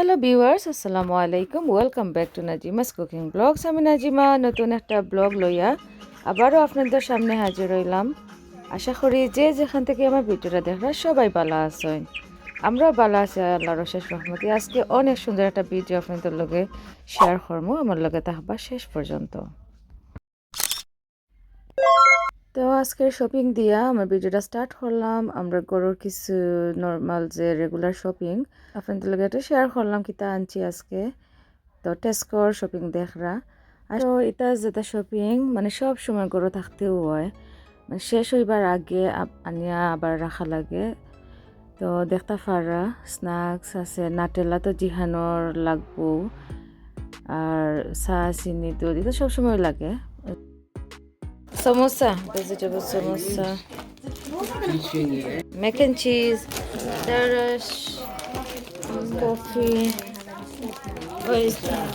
Hello viewers আসসালামু আলাইকুম welcome back to Nazima's cooking blogs আমি নাজিমা, নতুন একটা ব্লগ লইয়া আবারও আপনাদের সামনে হাজির হইলাম। আশা করি যে যেখান থেকে আমার ভিডিওটা দেখরা সবাই ভালো আছেন। আমরাও ভালো আছি, আল্লাহর শেষ রহমতি। আজকে অনেক সুন্দর একটা ভিডিও আপনাদের লগে শেয়ার করব আমার লগে থাকবা শেষ পর্যন্ত। তো আজকের শপিং দিয়া আমার ভিডিওটা স্টার্ট করলাম। আমরা গরুর কিছু নর্মাল যে রেগুলার শপিং আপনাদের একটা শেয়ার করলাম কিতা আনছি আজকে। তো টেস্কোর শপিং দেখরা। আর এটা যেটা শপিং মানে সব সময় গরু থাকতেও হয়। মানে শেষ হইবার আগে আনিয়া আবার রাখা লাগে। তো দেখতে পারা স্ন্যাক্স আছে নাটেলা তো জিহানোর লাগবো। আর চাহ চিনি, দুধ, এটা সবসময় লাগে। Samosa, vegetable samosa. Mac and cheese, darash, coffee. What is that?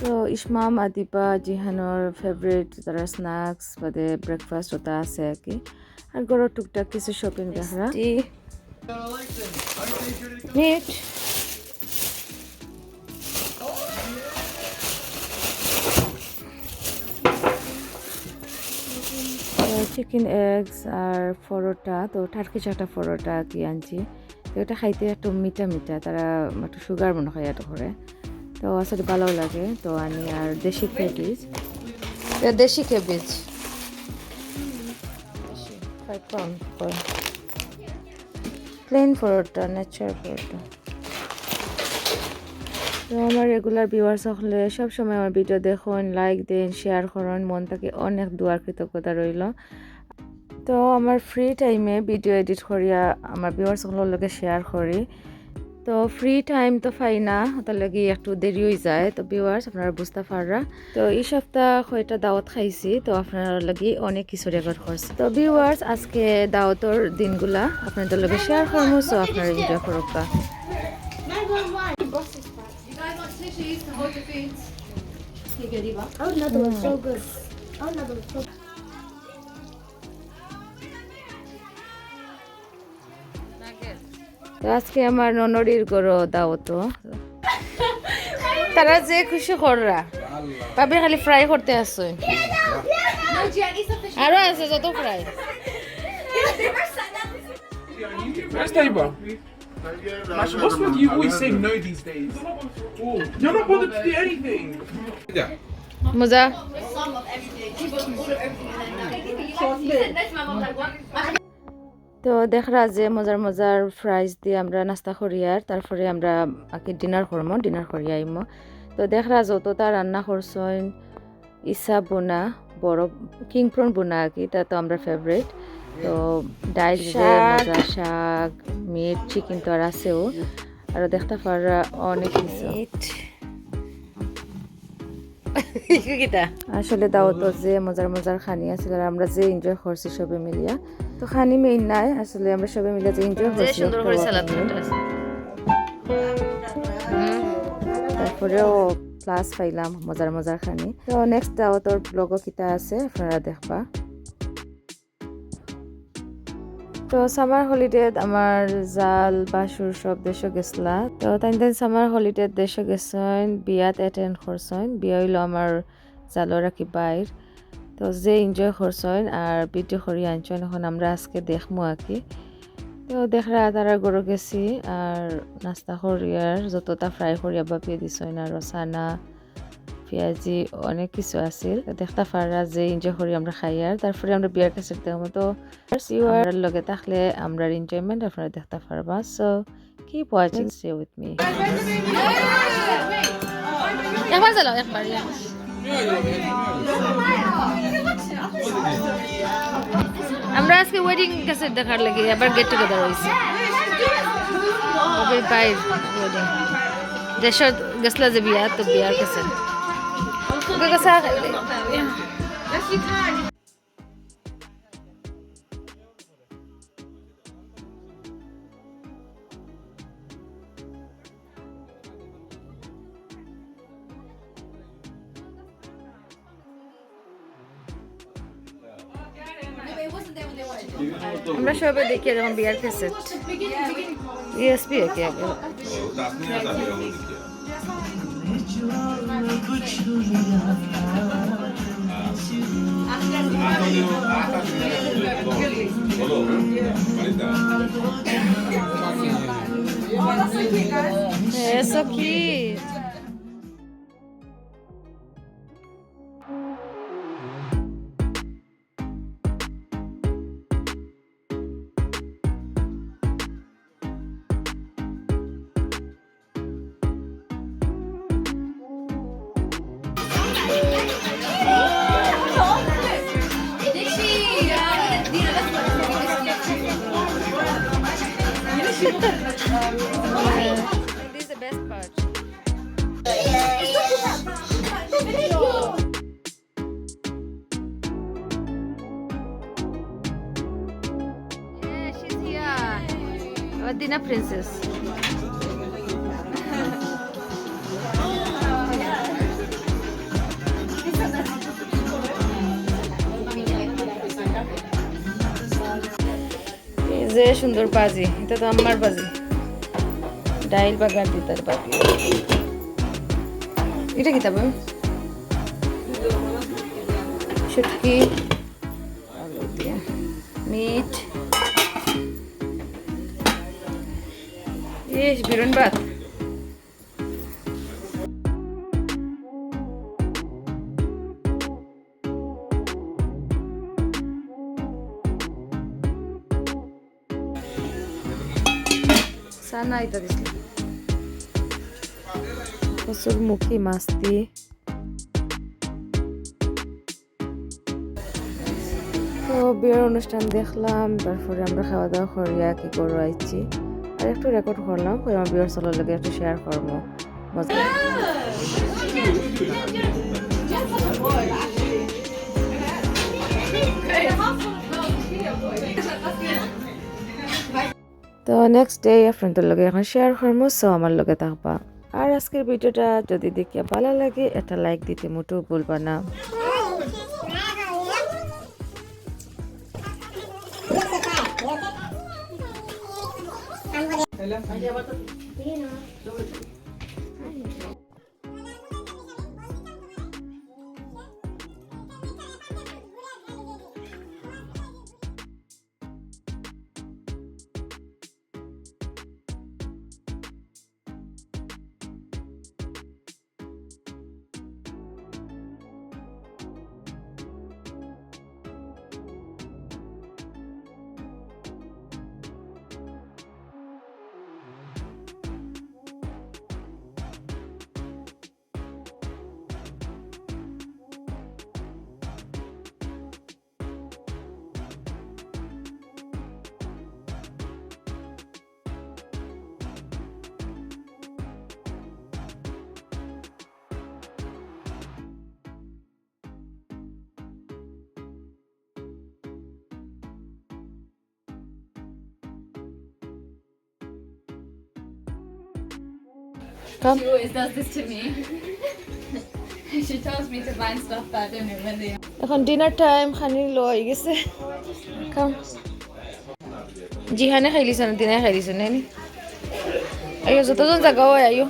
তো ইসমাম আদিবা জিহানোর ফেভারিট তারা স্ন্যাক্স বাদে ব্রেকফাস্ট ওটা আছে আর কি আর গরুর টুকটাক কিছু শপিং দেখা মিট চিকেন এগস আর পরোটা তো টার্কি চাটা পরোটা কি আনছি। তো এটা খাইতে একটু মিঠা মিঠা তারা একটু সুগার মনে হয় এত করে। তো আসলে ভালোও লাগে তো আনি আর দেশি কেবিজ দেশি five pound plain paratha natural paratha. তো আমার রেগুলার ভিউয়ার্স হলে সব সময় আমার ভিডিও দেখুন লাইক দেন শেয়ার করুন। মন থেকে অনেক দুয়ার কৃতজ্ঞতা রইল। তো আমার ফ্রি টাইমে ভিডিও এডিট করিয়া আমার ভিউয়ার্স সকলের লগে শেয়ার করি তো ফ্রি টাইম তো পাই না তার লাগি একটু দেরি হয়ে যায়। তো ভিউয়ার্স আপনারা বুঝতে পাররা তো এই সপ্তাহ কয়টা দাওয়াত খাইছি তো আপনার লাগি অনেক কিছু রেকর্ড করছি তো ভিউয়ার্স আজকে দাওয়াতর দিনগুলা আপনাদের লগে শেয়ার করব সো আপনারা এনজয় করুকা Oh, another one's so good. Oh, another one's so good. আজকে আমার ননরির করো দাওত তারা যে খুশি কররা। পাবি খালি ফ্রাই করতে আসছো আরও আছে যত ফ্রাই মজা। তো দেখরা যে মজার মজার ফ্রাইজ দিয়ে আমরা নাস্তা করি আর তারপরে আমরা আগে ডিনার করব ডিনার করি আইমো। তো দেখরা যতটা রান্না করছেন ইসা বোনা বড় কিং প্রন বোনা আর কি তা তো আমরা ফেভারিট তো ডাইল যে মজা শাক মিট চিকেন তো আর আছেও। আর দেখতে পারা অনেক কিছু। আসলে দাওয়াত যে মজার মজার খানি আছিল আর আমরা যে এনজয় করছি সবে মিলিয়া তো খানি মেইন নাই আসলে আমরা সবে মিলিয়া যে এনজয় করছি সুন্দর করে তারপরেও প্লাস পাইলাম মজার মজার খানি। তো নেক্সট দাওয়াতর ব্লগও কিতা আছে আপনারা দেখবা। তো সামার হলিডেত আমার জাল বাসুর সব দেশে গেছলা। তো তাই তাই সামার হলিডেত দেশে গেছেন বিয়াত অ্যাটেন্ড করছেন বিয়া হইল আমার জালর রাখি বাইর তো যে এনজয় করছেন আর ভিডিও করি আনছেন এখন আমরা আজকে দেখমু আর কি তো দেখরা তারা গরু গেছি আর নাস্তা করিয়ার যতটা ফ্রাই করিয়া বাপিয়ে দিছেন আর সানা পেঁয়াজি অনেক কিছু আছিল দেখতে পারা যে এনজয় করি আমরা খাই আর তারপরে আমরা বিয়ার কাছে দেখব তো আমরা লগে থাকলে আমরা এনজয়মেন্ট আপনারা দেখতে পারবা so keep watching stay with me একবার চালাও একবার ইয়া। আমরা আজকে ওয়েডিং ক্যাসেট দেখার লাগে আবার গেট টুগেদার হয়েছি। বাইর ওয়েডিং দেশত গেছলা যে বিয়া, তো বিয়ার ক্যাসেট ওকে কাছে আমরা সবাই দেখি যখন বিয়ার ক্যাসেট ইএসপি একে আগে Eso. Dinner princess. যে সুন্দর বাজি, এটা তো আমার বাজি। ডাইল বাগান দিতার বাজি। এটা কি তবে শুটকি মিট। ইস বিরন ভাত সানা দিছিল কচুর মুখি মাছ দিয়ে তো, বিয়ের অনুষ্ঠান দেখলাম, তারপরে আমরা খাওয়া দাওয়া করিয়া কি করো আইছি। আর একটু রেকর্ড করলাম পরে আমার বিয়ের চলার লাগে একটু শেয়ার করবো। তো নেক্সট ডে ফ্রেন্ডের লগে এখন শেয়ার করবো সো আমার লগে থাকবা। আর আজকের ভিডিওটা যদি দেখে ভালো লাগে একটা লাইক দিতে মোটেও ভুলবা না। Kailan? Ay, dapat. Tingin na. Come. She always does this to me. she tells me to find stuff that I don't know where they are. এখন ডিনার টাইম খানি লো হয়ে গেছে কাম জিহানে খাই লিছে না দিনাই খাই লিছে নানি আইও যতজন জায়গা হয় আইও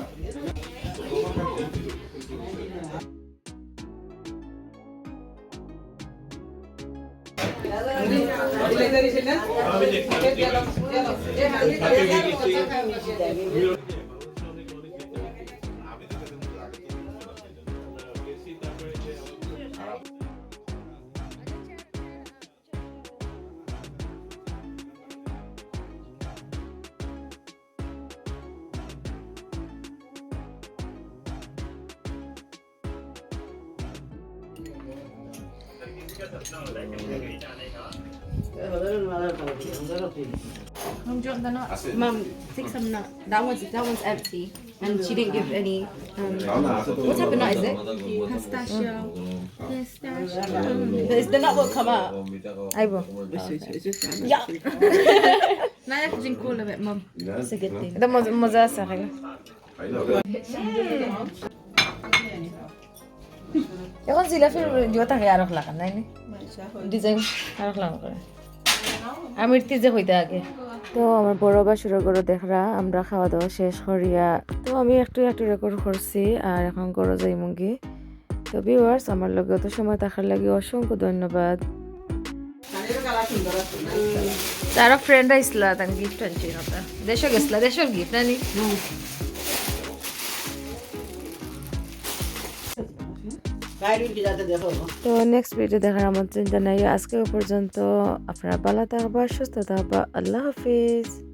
Mom, do you want the nuts? Mom, take some nut. That one's that one's empty, and she didn't give any. Um, what type of nut is it? Pistachio. Pistachio. Mm. The nut will come out. I will. Yeah. now I have to drink all of it, Mom. That's a good thing. The mozzarella. I know. এখন জিলাফির দিও থাকে আর লাগা নাই নি design আর লাগা করে। আমির যে হইতে আগে। তো আমার বড় বাসুরের গরু দেখরা আমরা খাওয়া দাওয়া শেষ করিয়া তো আমি একটু একটু রেকর্ড করছি আর এখন গরু যাই মুগি তো ভিউয়ার্স আমার লগে তো সময় থাকার লাগে অসংখ্য ধন্যবাদ। তারা ফ্রেন্ড আইসলা তান গিফট আনছি দেশ গেছলা দেশের গিফট নানি তো নেক্সট ভিডিও দেখার আমন্ত্রণ জানাই। আজকে পর্যন্ত আপনারা ভালো থাকবা, সুস্থ থাকবা। আল্লাহ হাফিজ।